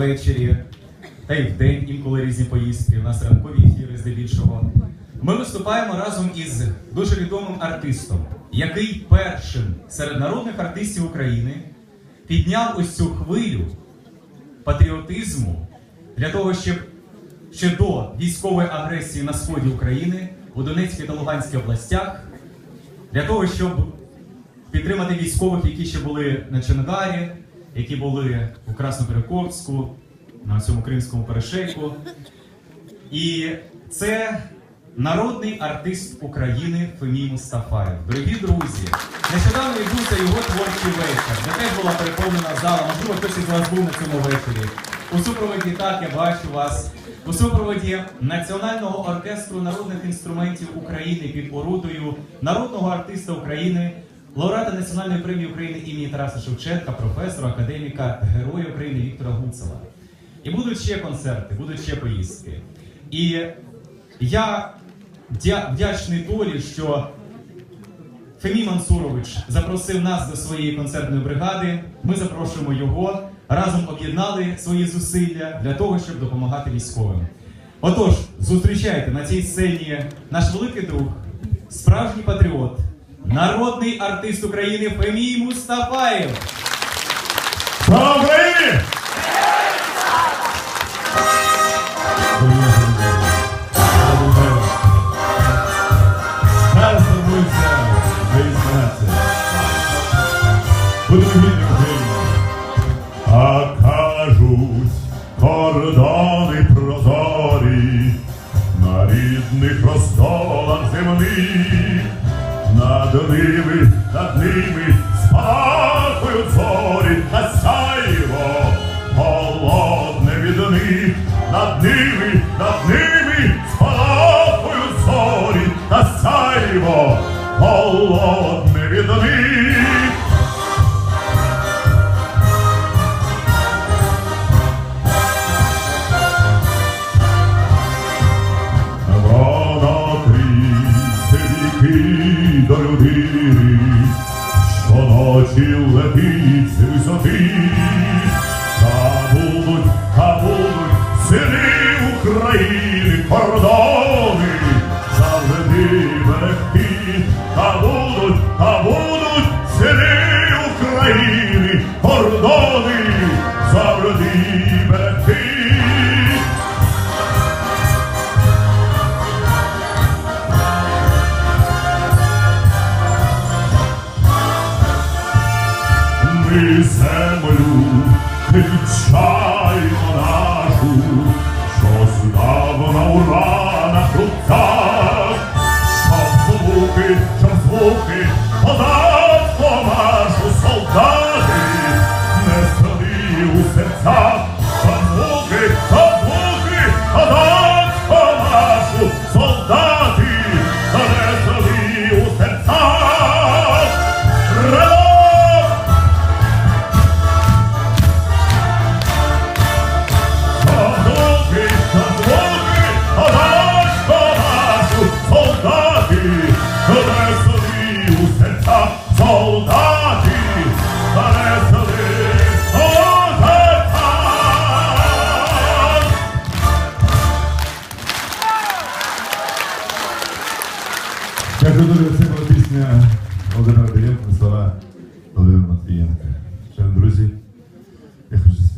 ввечері, та й вдень інколи різні поїздки. У нас ранкові ефіри здебільшого. Ми виступаємо разом із дуже відомим артистом, який першим серед народних артистів України підняв ось цю хвилю патріотизму для того, щоб ще до військової агресії на сході України у Донецькій та Луганській областях, для того, щоб підтримати військових, які ще були на Чонгарі, які були у Красноперекопську, на цьому кримському перешейку. І це народний артист України Фемій Мустафаєв. Дорогі друзі, нещодавно відбувся його творчий вечір, де теж була переповнена зала. Можливо, хтось із вас був на цьому вечорі. У супроводі так я бачу вас. У супроводі Національного оркестру народних інструментів України під орудою народного артиста України, лауреата Національної премії України імені Тараса Шевченка, професора, академіка, героя України Віктора Гуцела. І будуть ще концерти, будуть ще поїздки. І я вдячний долі, що Фемій Мансурович запросив нас до своєї концертної бригади. Ми запрошуємо його. Разом об'єднали свої зусилля для того, щоб допомагати військовим. Отож, зустрічайте на цій сцені наш великий друг, справжній патріот, народний артист України Фемій Мустафаєв. Слава! Над ними, над ними спахують зорі, а сяйво холодне від них, над ними, над ними спахують зорі, а сяйво холодне від них. До людини, щоночі летить з висоти, та будуть, та будуть сини України, кордони, завжди берегти, та будуть, та будуть сини України, кордони, завжди берегти. Ми землю відчаємо нашу, що здавна ура на руках, щоб звуки, щоб звуки податко Це дуже красива пісня Володимира Білєнка, слова Володимира Матвієнка. Шановні друзі.